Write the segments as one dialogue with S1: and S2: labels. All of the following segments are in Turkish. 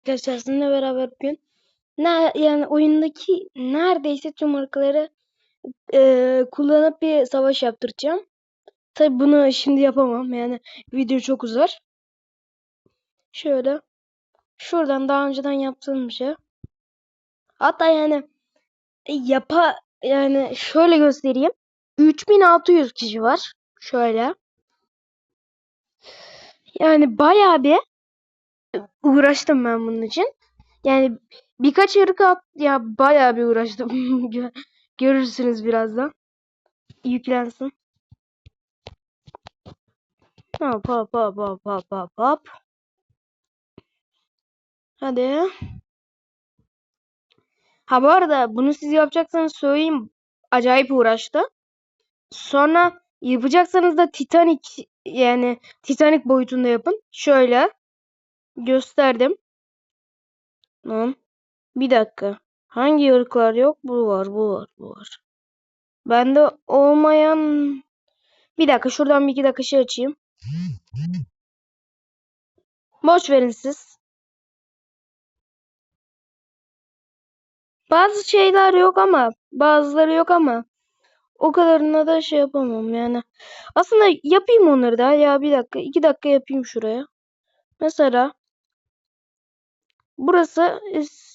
S1: Arkadaşlar sizinle beraber bugün ne, yani oyundaki neredeyse tüm ırkları e, kullanıp bir savaş yaptıracağım. Tabi bunu şimdi yapamam yani video çok uzar. Şöyle şuradan daha önceden yaptığım bir şey. Hatta yani e, yapa yani şöyle göstereyim. 3600 kişi var. Şöyle. Yani bayağı bir uğraştım ben bunun için. Yani birkaç ırk at ya bayağı bir uğraştım. Gö- Görürsünüz birazdan. Yüklensin. Hop hop hop hop hop hop hop. Hadi. Ha bu arada bunu siz yapacaksanız söyleyeyim. Acayip uğraştı. Sonra yapacaksanız da Titanic yani Titanic boyutunda yapın. Şöyle gösterdim. Lan bir dakika. Hangi ırklar yok? Bu var, bu var, bu var. Bende olmayan bir dakika şuradan bir iki dakika şey açayım. Boş verin siz. Bazı şeyler yok ama bazıları yok ama o kadarına da şey yapamam yani. Aslında yapayım onları da ya bir dakika iki dakika yapayım şuraya. Mesela burası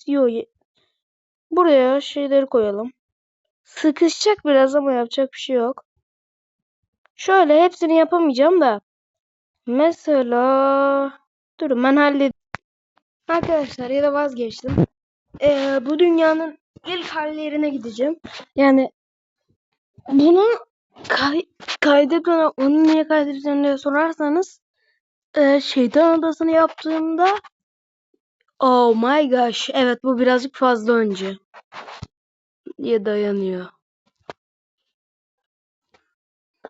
S1: yok. Buraya şeyleri koyalım. Sıkışacak biraz ama yapacak bir şey yok. Şöyle hepsini yapamayacağım da. Mesela durun ben halledeyim. Arkadaşlar ya da vazgeçtim. Ee, bu dünyanın ilk hallerine gideceğim. Yani bunu kay kaydetmeden onu niye diye sorarsanız e, şeytan odasını yaptığımda oh my gosh evet bu birazcık fazla önce diye dayanıyor.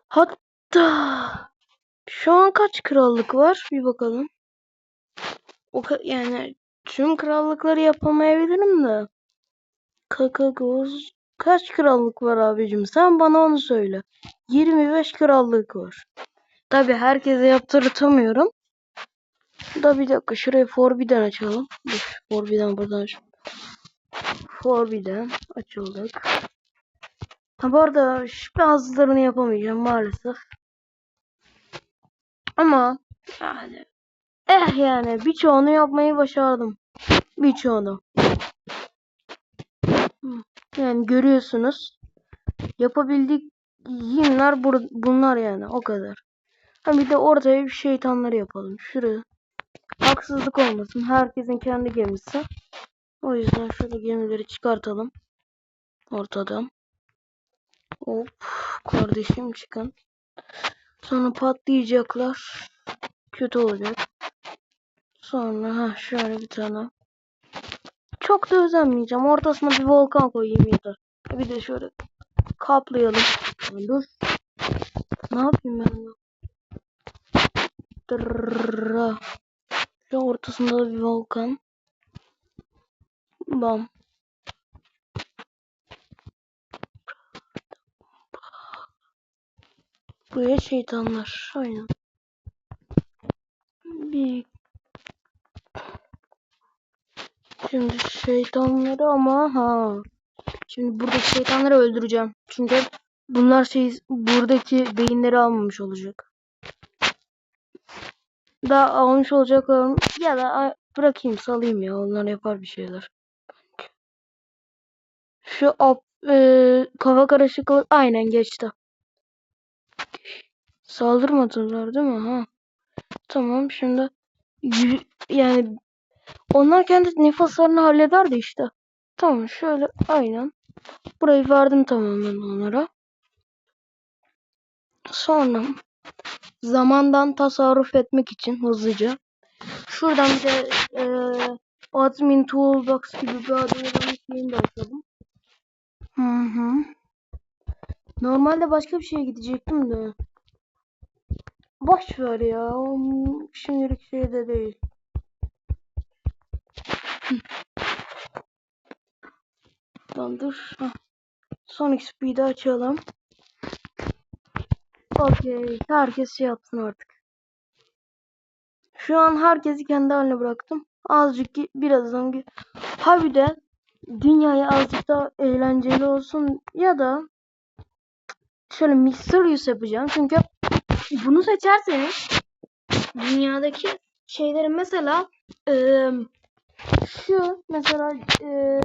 S1: Hatta şu an kaç krallık var bir bakalım. O yani tüm krallıkları yapamayabilirim de. Kakagos kaç krallık var abicim? Sen bana onu söyle. 25 krallık var. Tabi herkese yaptırtamıyorum. Da bir dakika şurayı Forbidden açalım. Dur, Forbidden buradan aç. Forbidden açıldık. Ha bu arada bazılarını yapamayacağım maalesef. Ama yani eh yani birçoğunu yapmayı başardım. Birçoğunu. Yani görüyorsunuz. Yapabildiğimler bur bunlar yani o kadar. Ha bir de ortaya bir şeytanları yapalım. Şuraya. Haksızlık olmasın. Herkesin kendi gemisi. O yüzden şöyle gemileri çıkartalım. Ortadan. Hop. Kardeşim çıkın. Sonra patlayacaklar. Kötü olacak. Sonra ha şöyle bir tane. Çok da özenmeyeceğim. Ortasına bir volkan koyayım yeter. Bir de şöyle kaplayalım. Dur. Ne yapayım ben? Dırrrra. Şu ortasında da bir volkan. Bam. Buraya şeytanlar. Aynen. Bir Şimdi şeytanları ama ha. Şimdi buradaki şeytanları öldüreceğim. Çünkü bunlar şey buradaki beyinleri almamış olacak. Daha almış olacaklar mı? Ya da bırakayım salayım ya. Onlar yapar bir şeyler. Şu op, e, kafa karışıklık aynen geçti. Saldırmadılar değil mi? Ha. Tamam şimdi yani onlar kendi nüfuslarını halleder de işte. Tamam şöyle aynen. Burayı verdim tamamen onlara. Sonra zamandan tasarruf etmek için hızlıca şuradan bir de e, admin toolbox gibi bir admin şeyini de açalım. Hı hı. Normalde başka bir şeye gidecektim de. Boş ver ya. Şimdilik şey de değil. Tamam dur. Heh. Sonic Speed'i açalım. Okey. Herkes şey yapsın artık. Şu an herkesi kendi haline bıraktım. Azıcık gi- birazdan gi- ha bir de dünyaya azıcık daha eğlenceli olsun ya da şöyle Mysterious yapacağım. Çünkü bunu seçerseniz dünyadaki şeylerin mesela eee, şu mesela eee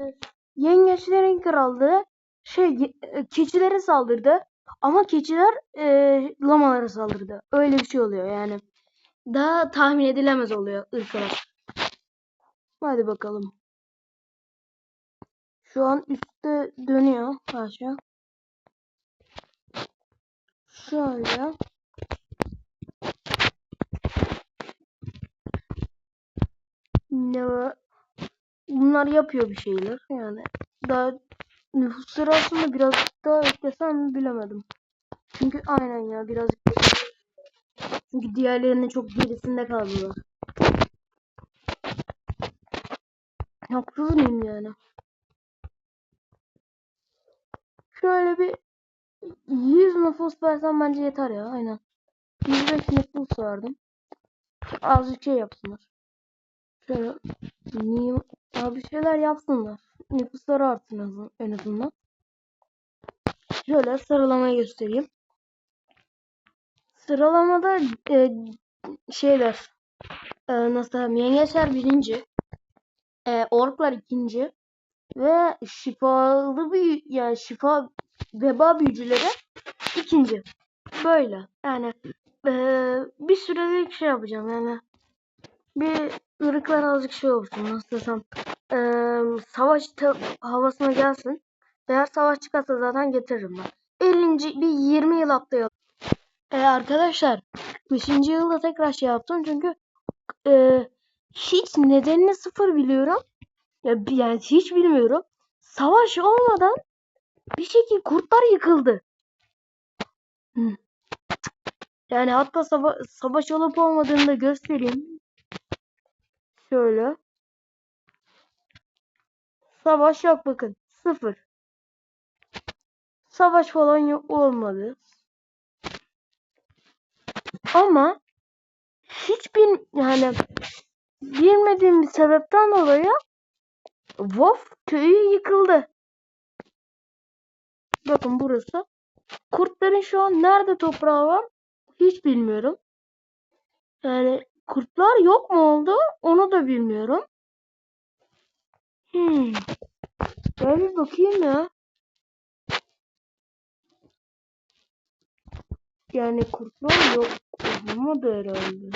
S1: yengeçlerin krallığı şey e, keçilere saldırdı ama keçiler eee lamalara saldırdı. Öyle bir şey oluyor yani. Daha tahmin edilemez oluyor ırklar. Hadi bakalım. Şu an üstte dönüyor aşağı. Şöyle. Ne? Bunlar yapıyor bir şeyler yani. Daha nüfusları aslında biraz daha eklesem bilemedim. Çünkü aynen ya biraz çünkü diğerlerinin çok gerisinde kaldılar. Haksız mıyım yani? Şöyle bir 100 nüfus versem bence yeter ya aynen. 105 nüfus verdim. Azıcık şey yapsınlar. Şöyle abi şeyler yapsınlar. Nüfusları artsın en azın- en azından. Şöyle sıralamayı göstereyim. Sıralamada e, şeyler e, nasıl diyeyim, yengeçler birinci, e, orklar ikinci ve şifalı büyü yani şifa veba büyücüleri ikinci. Böyle yani e, bir sürelik şey yapacağım yani bir ırklar azıcık şey olsun nasıl desem e, savaş havasına gelsin. Eğer savaş çıkarsa zaten getiririm ben. 50. bir 20 yıl atlayalım. E, arkadaşlar 5. yılda tekrar şey yaptım çünkü e, hiç nedenini sıfır biliyorum. Ya yani hiç bilmiyorum. Savaş olmadan bir şekilde kurtlar yıkıldı. Yani hatta sava savaş olup olmadığını da göstereyim. Şöyle. Savaş yok bakın. Sıfır. Savaş falan yok olmadı. Ama hiç bil yani bilmediğim bir sebepten dolayı Wolf köyü yıkıldı. Bakın burası. Kurtların şu an nerede toprağı var? Hiç bilmiyorum. Yani kurtlar yok mu oldu? Onu da bilmiyorum. Hmm. Ben bir bakayım ya. Yani kurtlar yok olmadı herhalde.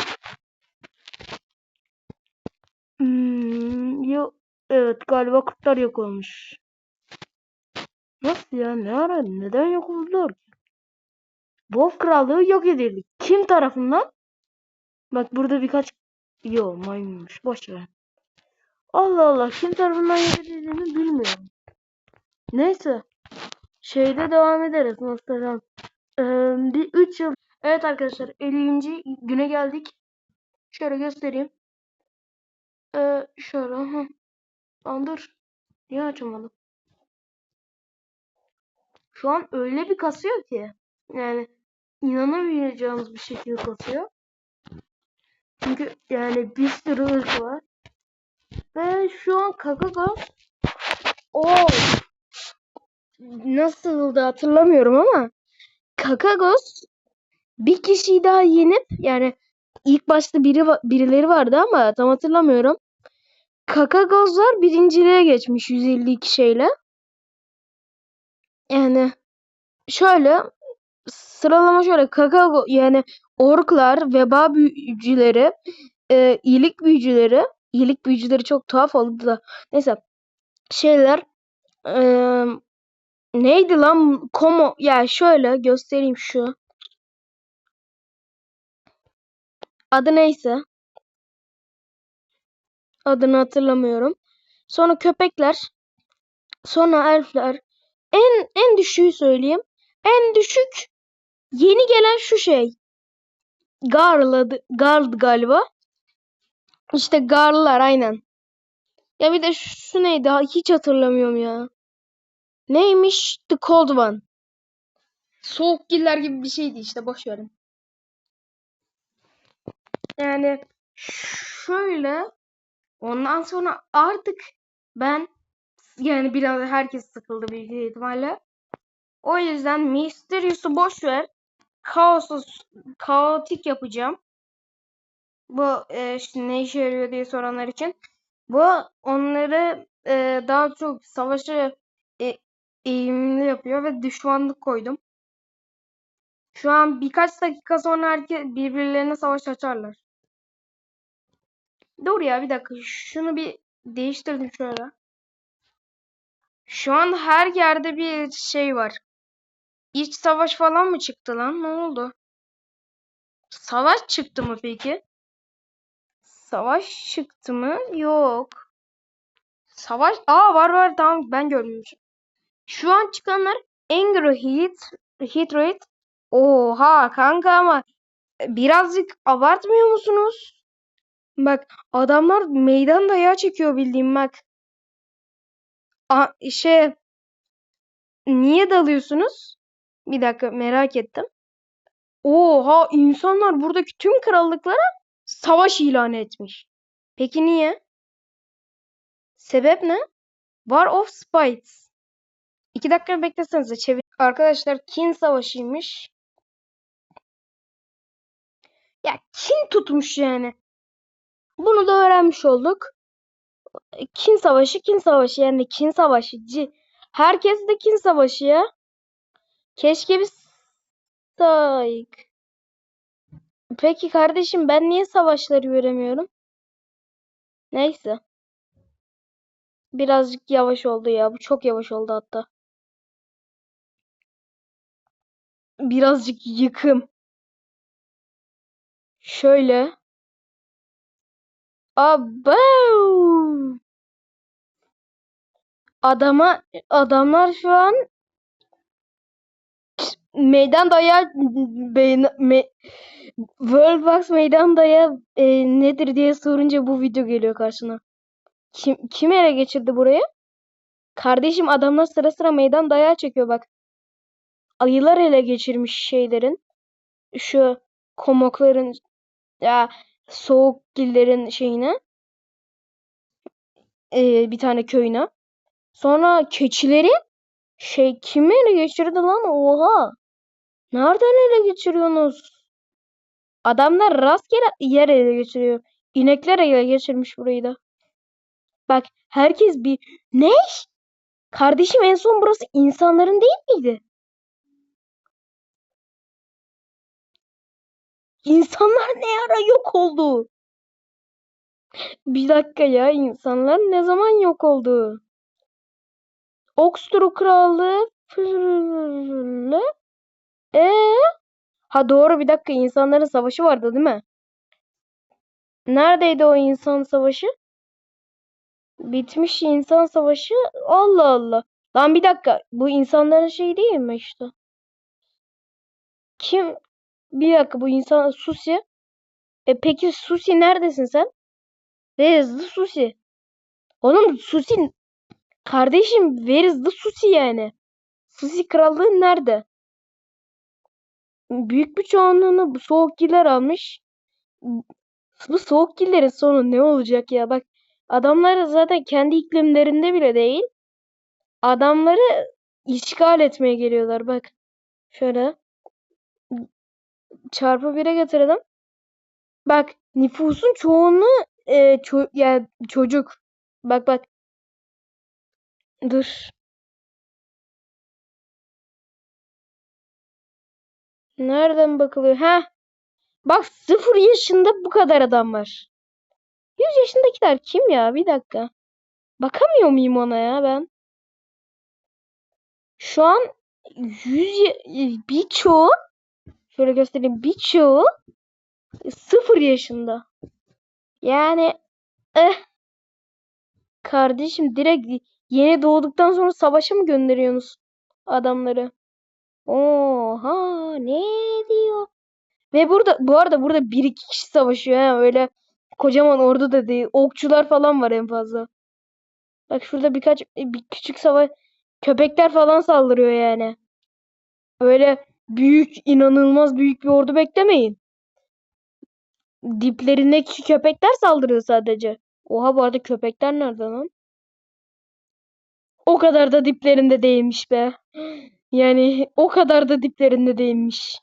S1: Hmm, yok. Evet galiba kurtlar yok olmuş. Nasıl ya? Ne ara? Neden yok oldular ki? Wolf krallığı yok edildi. Kim tarafından? Bak burada birkaç... Yo maymunmuş. Boş ver. Allah Allah. Kim tarafından yok edildiğini bilmiyorum. Neyse. Şeyde devam ederiz. Nasıl ee, bir 3 yıl. Evet arkadaşlar 50. güne geldik. Şöyle göstereyim. Ee, şöyle. Lan dur. Niye açamadım? Şu an öyle bir kasıyor ki. Yani inanamayacağımız bir şekilde kasıyor. Çünkü yani bir sürü ırk var. Ve şu an Kakago o nasıldı hatırlamıyorum ama Kakagos bir kişiyi daha yenip yani ilk başta biri birileri vardı ama tam hatırlamıyorum. Kakagozlar birinciliğe geçmiş 152 şeyle. Yani şöyle sıralama şöyle Kakago yani orklar, veba büyücüleri, e, iyilik büyücüleri, iyilik büyücüleri çok tuhaf oldu da neyse şeyler e, neydi lan Komo ya şöyle göstereyim şu adı neyse adını hatırlamıyorum. Sonra köpekler, sonra elfler. En en düşüğü söyleyeyim. En düşük yeni gelen şu şey. Garl adı, galiba. İşte Garl'lar aynen. Ya bir de şu neydi? Ha, Hiç hatırlamıyorum ya. Neymiş? The Cold One. Soğuk giller gibi bir şeydi işte boş verin. Yani şöyle Ondan sonra artık ben yani biraz herkes sıkıldı büyük ihtimalle. O yüzden Mysterious'u boş ver. Kaosu kaotik yapacağım. Bu e, işte ne işe yarıyor diye soranlar için. Bu onları e, daha çok savaşı e, eğimli yapıyor ve düşmanlık koydum. Şu an birkaç dakika sonra herkes birbirlerine savaş açarlar. Dur ya bir dakika. Şunu bir değiştirdim şöyle. Şu an her yerde bir şey var. İç savaş falan mı çıktı lan? Ne oldu? Savaş çıktı mı peki? Savaş çıktı mı? Yok. Savaş... Aa var var tamam ben görmüşüm. Şu an çıkanlar Angry Hit, Hit Rate. Oha kanka ama birazcık abartmıyor musunuz? Bak adamlar meydan dayağı çekiyor bildiğim bak. A şey niye dalıyorsunuz? Bir dakika merak ettim. Oha insanlar buradaki tüm krallıklara savaş ilan etmiş. Peki niye? Sebep ne? War of Spites. İki dakika beklesenize çevir. Arkadaşlar Kin Savaşı'ymış. Ya kin tutmuş yani. Bunu da öğrenmiş olduk. Kin Savaşı, Kin Savaşı yani Kin Savaşı. Herkes de Kin Savaşı ya. Keşke biz sayık. Peki kardeşim ben niye savaşları göremiyorum? Neyse. Birazcık yavaş oldu ya. Bu çok yavaş oldu hatta. Birazcık yıkım. Şöyle. Abo. Adama adamlar şu an meydan daya me, Worldbox meydan daya e, nedir diye sorunca bu video geliyor karşına. Kim kim ele geçirdi burayı? Kardeşim adamlar sıra sıra meydan dayağı çekiyor bak. Ayılar ele geçirmiş şeylerin. Şu komokların ya soğuk gillerin şeyine. Ee, bir tane köyüne. Sonra keçileri şey kim ele geçirdi lan? Oha. Nereden ele geçiriyorsunuz? Adamlar rastgele yer ele geçiriyor. İnekler ele geçirmiş burayı da. Bak herkes bir ne? Kardeşim en son burası insanların değil miydi? İnsanlar ne ara yok oldu? Bir dakika ya insanlar ne zaman yok oldu? Oksturu Krallığı e Ha doğru bir dakika insanların savaşı vardı değil mi? Neredeydi o insan savaşı? Bitmiş insan savaşı. Allah Allah. Lan bir dakika. Bu insanların şeyi değil mi işte? Kim? Bir dakika bu insan Susi. E peki Susi neredesin sen? İs the Susi? Oğlum Susi kardeşim is the Susi yani? Susi krallığı nerede? Büyük bir çoğunluğunu bu soğuk giller almış. Bu soğuk gillerin sonu ne olacak ya? Bak adamlar zaten kendi iklimlerinde bile değil. Adamları işgal etmeye geliyorlar bak. Şöyle çarpı 1'e getirelim. Bak nüfusun çoğunluğu e, ço yani çocuk. Bak bak. Dur. Nereden bakılıyor? Ha? Bak sıfır yaşında bu kadar adam var. 100 yaşındakiler kim ya? Bir dakika. Bakamıyor muyum ona ya ben? Şu an 100 birçoğu şöyle göstereyim birçoğu sıfır yaşında. Yani eh kardeşim direkt yeni doğduktan sonra savaşa mı gönderiyorsunuz adamları? Oha ne diyor? Ve burada bu arada burada bir iki kişi savaşıyor ha öyle kocaman ordu da değil. Okçular falan var en fazla. Bak şurada birkaç bir küçük savaş köpekler falan saldırıyor yani. Öyle büyük inanılmaz büyük bir ordu beklemeyin. Diplerindeki köpekler saldırıyor sadece. Oha bu arada köpekler nerede lan? O kadar da diplerinde değilmiş be. Yani o kadar da diplerinde değilmiş.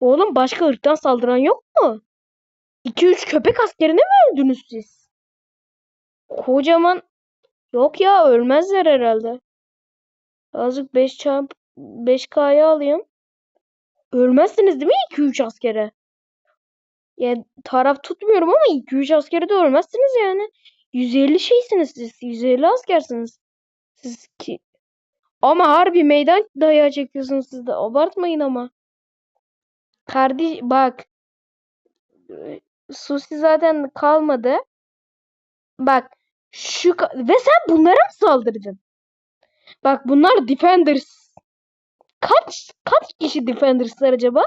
S1: Oğlum başka ırktan saldıran yok mu? 2-3 köpek askerine mi öldünüz siz? Kocaman yok ya ölmezler herhalde. Azıcık 5 çarp 5K'ya alayım. Ölmezsiniz değil mi 2-3 askere? Ya taraf tutmuyorum ama 2-3 askere de ölmezsiniz yani. 150 şeysiniz siz. 150 askersiniz. Siz ki ama harbi meydan dayağı çekiyorsunuz siz de. Abartmayın ama. Kardeş bak. Susi zaten kalmadı. Bak şu ve sen bunlara mı saldırdın? Bak bunlar defenders. Kaç kaç kişi defenders'lar acaba?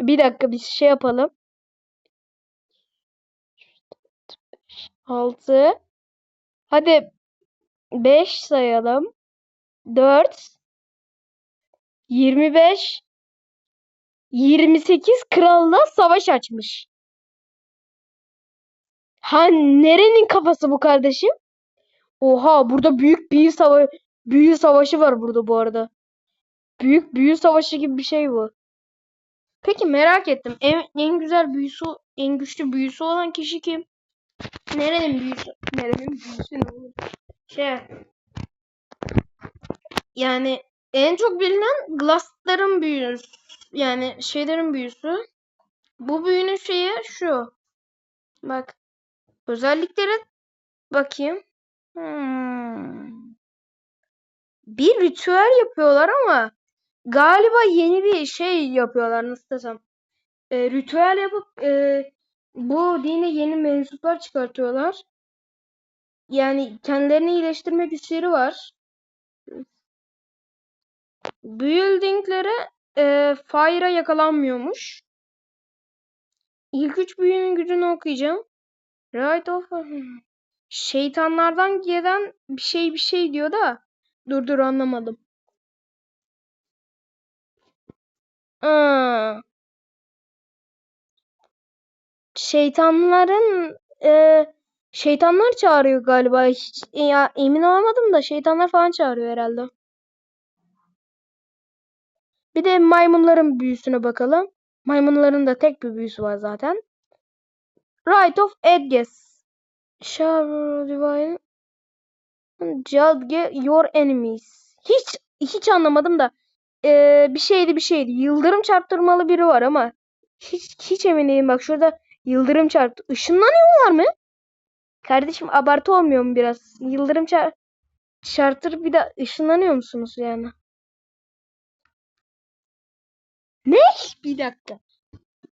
S1: Bir dakika bir şey yapalım. 6 Hadi 5 sayalım. 4 25 28 kralla savaş açmış. Ha nerenin kafası bu kardeşim? Oha burada büyük büyü sava büyü savaşı var burada bu arada. Büyük büyü savaşı gibi bir şey bu. Peki merak ettim. En, en güzel büyüsü, en güçlü büyüsü olan kişi kim? Nerenin büyüsü? Nerenin büyüsü ne olur? Şey. Yani en çok bilinen Glass'ların büyüsü. Yani şeylerin büyüsü. Bu büyünün şeyi şu. Bak. Özellikleri bakayım. Hmm. Bir ritüel yapıyorlar ama galiba yeni bir şey yapıyorlar nasıl desem. E, ritüel yapıp e, bu dine yeni mensuplar çıkartıyorlar. Yani kendilerini iyileştirme güçleri var. Building'lere e, fire'a yakalanmıyormuş. İlk üç büyünün gücünü okuyacağım. Right of şeytanlardan gelen bir şey bir şey diyor da dur dur anlamadım. Aa. Şeytanların e, şeytanlar çağırıyor galiba. Hiç ya emin olamadım da şeytanlar falan çağırıyor herhalde. Bir de maymunların büyüsüne bakalım. Maymunların da tek bir büyüsü var zaten. Right of Edges. Shall divine Judge your enemies. Hiç hiç anlamadım da ee, bir şeydi bir şeydi. Yıldırım çarptırmalı biri var ama hiç hiç emin değilim. Bak şurada yıldırım çarptı. Işınlanıyorlar mı? Kardeşim abartı olmuyor mu biraz? Yıldırım çar çarptır bir de ışınlanıyor musunuz yani? Ne? Bir dakika.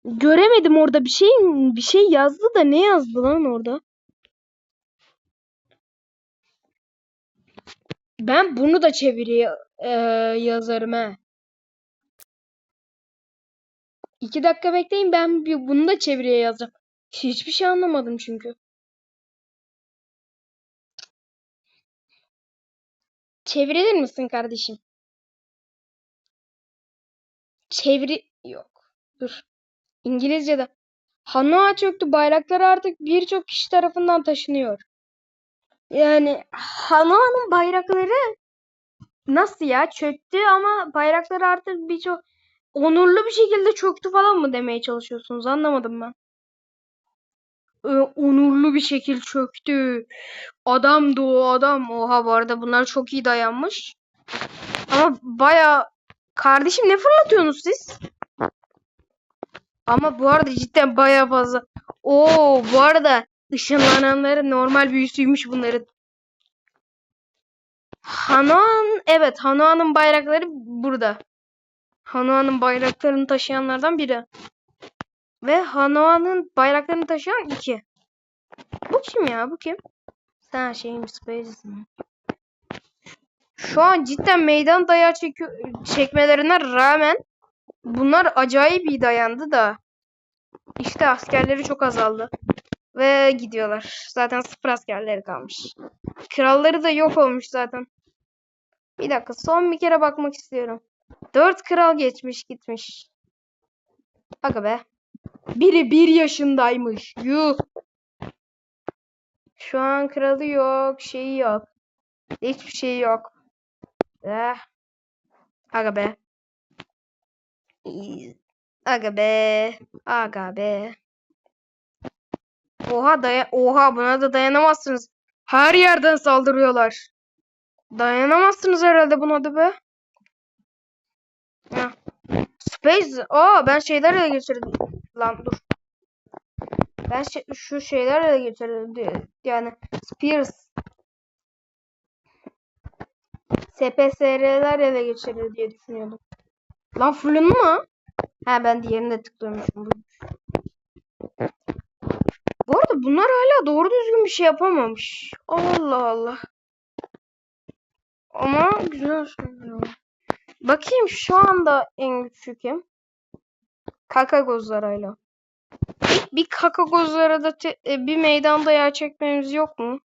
S1: Göremedim orada bir şey bir şey yazdı da ne yazdı lan orada? Ben bunu da çeviriye e, yazarım he. İki dakika bekleyin ben bir bunu da çeviriye yazacağım. Hiçbir şey anlamadım çünkü. Çevirir misin kardeşim? Çeviri yok. Dur. İngilizce'de. Hanoa çöktü. Bayraklar artık birçok kişi tarafından taşınıyor. Yani Hanoa'nın bayrakları nasıl ya çöktü ama bayraklar artık birçok onurlu bir şekilde çöktü falan mı demeye çalışıyorsunuz? Anlamadım ben. Ee, onurlu bir şekil çöktü. Adamdı o adam. Oha bu arada bunlar çok iyi dayanmış. Ama baya kardeşim ne fırlatıyorsunuz siz? Ama bu arada cidden baya fazla. Oo bu arada ışınlananların normal büyüsüymüş bunların. Hanoan evet Hanoan'ın bayrakları burada. Hanoan'ın bayraklarını taşıyanlardan biri. Ve Hanoan'ın bayraklarını taşıyan iki. Bu kim ya? Bu kim? Sen şeyim Space'sin. Şu an cidden meydan dayağı çekiyor, çekmelerine rağmen bunlar acayip iyi dayandı da. İşte askerleri çok azaldı. Ve gidiyorlar. Zaten sıfır askerleri kalmış. Kralları da yok olmuş zaten. Bir dakika son bir kere bakmak istiyorum. Dört kral geçmiş gitmiş. Aga be.
S2: Biri bir yaşındaymış. Yuh. Şu an kralı yok. Şeyi yok. Hiçbir şey yok. Eh. Aga be. Aga be. Aga be. Oha daya Oha buna da dayanamazsınız. Her yerden saldırıyorlar. Dayanamazsınız herhalde buna da be. Heh. Space. Aa ben şeyler ele geçirdim. Lan dur. Ben şey, şu şeyler ele geçirdim. di- Yani Spears. SPSR'ler ele geçirir diye düşünüyordum. Lan fırın mı? Ha ben diğerine buymuş. Bu arada bunlar hala doğru düzgün bir şey yapamamış. Allah Allah. Ama güzel söylüyor. Bakayım şu anda en güçlü kim? Kakagozlarayla. Bir kakagozlara da te- e, bir meydanda yer çekmemiz yok mu?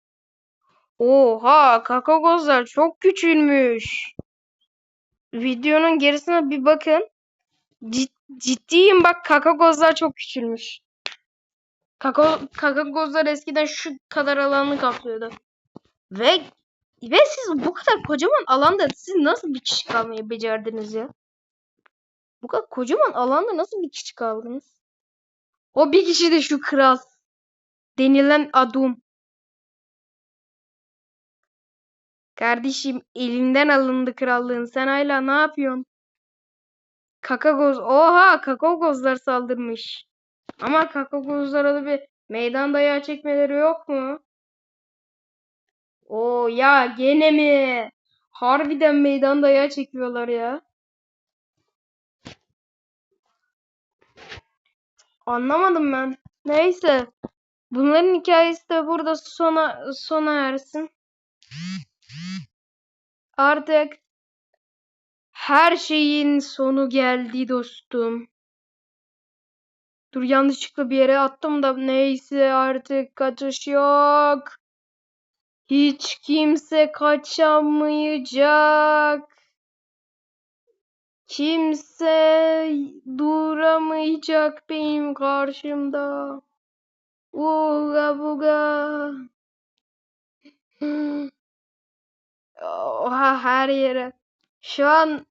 S2: Oha kakagozlar çok küçülmüş. Videonun gerisine bir bakın. Cid- ciddiyim bak kakagozlar çok küçülmüş. Kaka kakagozlar eskiden şu kadar alanı kaplıyordu. Ve ve siz bu kadar kocaman alanda siz nasıl bir kişi kalmayı becerdiniz ya? Bu kadar kocaman alanda nasıl bir kişi kaldınız? O bir kişi de şu kral denilen adam. Kardeşim elinden alındı krallığın. Sen hala ne yapıyorsun? Kakagoz. Oha kakagozlar saldırmış. Ama kakagozlara da bir meydan dayağı çekmeleri yok mu? Oo ya gene mi? Harbiden meydan dayağı çekiyorlar ya. Anlamadım ben. Neyse. Bunların hikayesi de burada sona sona ersin. Artık her şeyin sonu geldi dostum. Dur yanlışlıkla bir yere attım da neyse artık kaçış yok. Hiç kimse kaçamayacak. Kimse duramayacak benim karşımda. Uga buga. Oha her yere. Şu an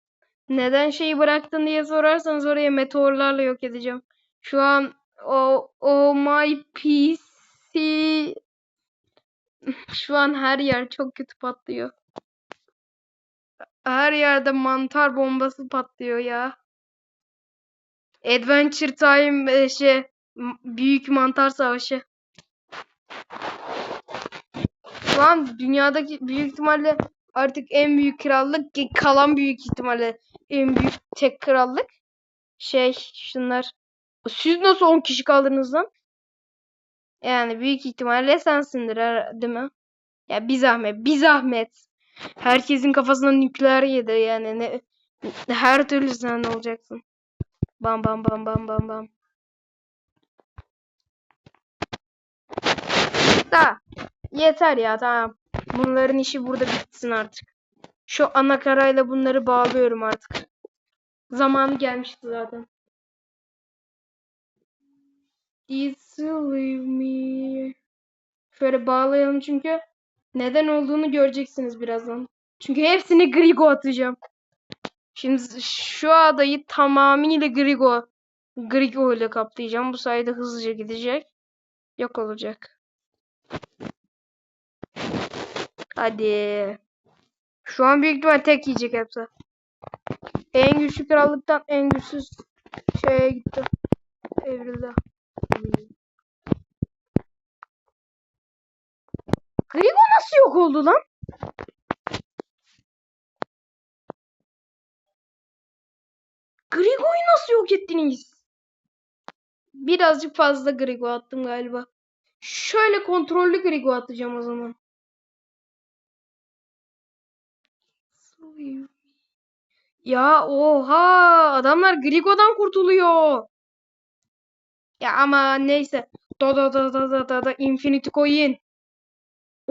S2: neden şeyi bıraktın diye sorarsanız oraya meteorlarla yok edeceğim. Şu an o oh my PC şu an her yer çok kötü patlıyor. Her yerde mantar bombası patlıyor ya. Adventure Time e, şey büyük mantar savaşı. Şu dünyadaki büyük ihtimalle artık en büyük krallık kalan büyük ihtimalle en büyük tek krallık şey şunlar. Siz nasıl 10 kişi kaldınız lan? Yani büyük ihtimalle sensindir değil mi? Ya bir zahmet, bir zahmet. Herkesin kafasına nükleer yedi yani ne her türlü sen olacaksın. Bam bam bam bam bam bam. Da yeter ya tamam. Bunların işi burada bitsin artık. Şu ana karayla bunları bağlıyorum artık. Zamanı gelmişti zaten. Disleave me. Şöyle bağlayalım çünkü neden olduğunu göreceksiniz birazdan. Çünkü hepsini Grigo atacağım. Şimdi şu adayı tamamıyla Grigo Grigo ile kaplayacağım. Bu sayede hızlıca gidecek. Yok olacak. Hadi. Şu an büyük ihtimal tek yiyecek hepsi. En güçlü krallıktan en güçsüz şeye gitti. Evrildi. Grigo nasıl yok oldu lan? Grigo'yu nasıl yok ettiniz? Birazcık fazla Grigo attım galiba. Şöyle kontrollü Grigo atacağım o zaman. Ya oha adamlar Grigo'dan kurtuluyor. Ya ama neyse. Da da da da da da da Infinity Coin.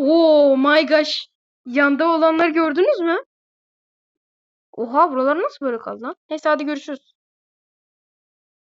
S2: Oh my gosh. Yanda olanları gördünüz mü? Oha buralar nasıl böyle kaldı lan? Neyse hadi görüşürüz.